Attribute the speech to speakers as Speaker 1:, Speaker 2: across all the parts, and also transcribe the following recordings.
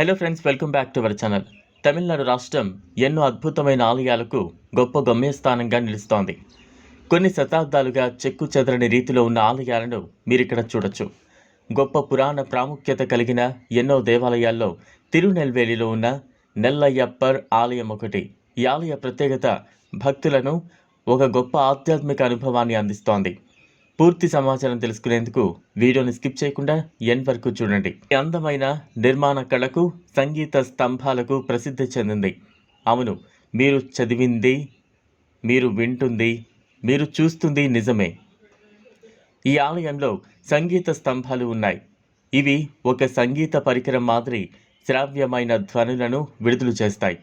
Speaker 1: Hello friends welcome back to our channel Tamil Nadu రాష్ట్రం ఎన్నో అద్భుతమైన ఆలయాలకు గొప్ప గమ్యస్థానంగా నిలుస్తోంది కొన్ని శతాబ్దాలుగా చెక్కు చెదరని రీతిలో ఉన్న ఆలయాలను మీరిక్కడ చూడొచ్చు గొప్ప పురాణ ప్రాముఖ్యత కలిగిన ఎన్నో దేవాలయాల్లో తిరునెల్వేలిలో ఉన్న నెల్లయ్యప్పర్ ఆలయం ఒకటి ఈ ఆలయ ప్రత్యేకత భక్తులను ఒక గొప్ప ఆధ్యాత్మిక అనుభవాన్ని అందిస్తోంది పూర్తి సమాచారం తెలుసుకునేందుకు వీడియోని స్కిప్ చేయకుండా ఎన్ వరకు చూడండి. ఈ అందమైన నిర్మాణ కళకు సంగీత స్తంభాలకు ప్రసిద్ధి చెందింది. అవును మీరు చదివింది మీరు వింటుంది మీరు చూస్తుంది నిజమే. ఈ ఆలయంలో సంగీత స్తంభాలు ఉన్నాయి. ఇవి ఒక సంగీత పరికరం మాదిరి శ్రావ్యమైన ధ్వనులను విడుదల చేస్తాయి.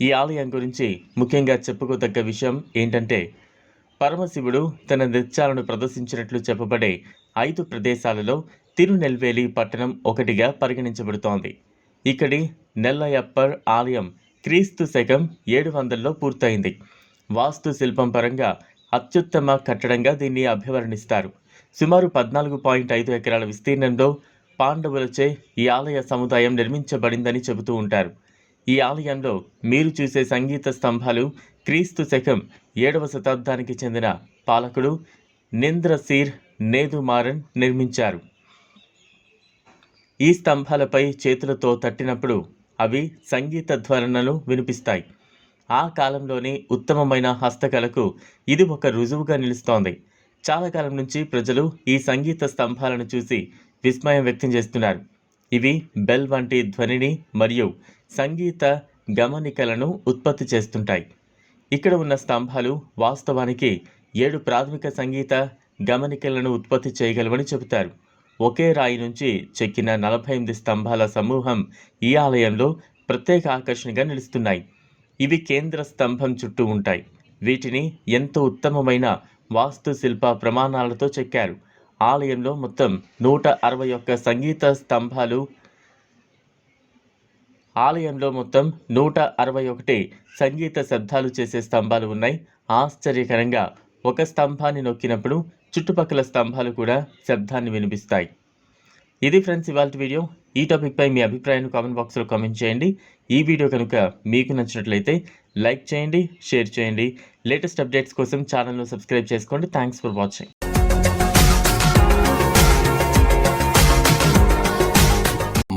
Speaker 1: ఈ ఆలయం గురించి ముఖ్యంగా చెప్పుకోదగ్గ విషయం ఏంటంటే పరమశివుడు తన నృత్యాలను ప్రదర్శించినట్లు చెప్పబడే ఐదు ప్రదేశాలలో తిరునెల్వేలి పట్టణం ఒకటిగా పరిగణించబడుతోంది. ఇక్కడి నెల్లయప్పర్ ఆలయం క్రీస్తు శకం ఏడు వందల్లో పూర్తయింది. వాస్తు శిల్పం పరంగా అత్యుత్తమ కట్టడంగా దీన్ని అభివర్ణిస్తారు. సుమారు పద్నాలుగు పాయింట్ ఐదు ఎకరాల విస్తీర్ణంలో పాండవులచే ఈ ఆలయ సముదాయం నిర్మించబడిందని చెబుతూ ఉంటారు. ఈ ఆలయంలో మీరు చూసే సంగీత స్తంభాలు క్రీస్తు శకం ఏడవ శతాబ్దానికి చెందిన పాలకుడు నింద్రసీర్ నేదుమారన్ నిర్మించారు. ఈ స్తంభాలపై చేతులతో తట్టినప్పుడు అవి సంగీత ధ్వరణను వినిపిస్తాయి. ఆ కాలంలోని ఉత్తమమైన హస్తకళకు ఇది ఒక రుజువుగా నిలుస్తోంది. చాలా కాలం నుంచి ప్రజలు ఈ సంగీత స్తంభాలను చూసి విస్మయం వ్యక్తం చేస్తున్నారు. ఇవి బెల్ వంటి ధ్వనిని మరియు సంగీత గమనికలను ఉత్పత్తి చేస్తుంటాయి. ఇక్కడ ఉన్న స్తంభాలు వాస్తవానికి ఏడు ప్రాథమిక సంగీత గమనికలను ఉత్పత్తి చేయగలవని చెబుతారు. ఒకే రాయి నుంచి చెక్కిన నలభై ఎనిమిది స్తంభాల సమూహం ఈ ఆలయంలో ప్రత్యేక ఆకర్షణగా నిలుస్తున్నాయి. ఇవి కేంద్ర స్తంభం చుట్టూ ఉంటాయి. వీటిని ఎంతో ఉత్తమమైన వాస్తుశిల్ప ప్రమాణాలతో చెక్కారు. ఆలయంలో మొత్తం నూట అరవై ఒక్క సంగీత స్తంభాలు ఆలయంలో మొత్తం నూట అరవై ఒకటి సంగీత శబ్దాలు చేసే స్తంభాలు ఉన్నాయి. ఆశ్చర్యకరంగా ఒక స్తంభాన్ని నొక్కినప్పుడు చుట్టుపక్కల స్తంభాలు కూడా శబ్దాన్ని వినిపిస్తాయి. ఇది ఫ్రెండ్స్ ఇవాళ వీడియో. ఈ టాపిక్పై మీ అభిప్రాయాన్ని కామెంట్ బాక్స్లో కామెంట్ చేయండి. ఈ వీడియో కనుక మీకు నచ్చినట్లయితే లైక్ చేయండి షేర్ చేయండి. లేటెస్ట్ అప్డేట్స్ కోసం ఛానల్ను సబ్స్క్రైబ్ చేసుకోండి. Thanks for watching.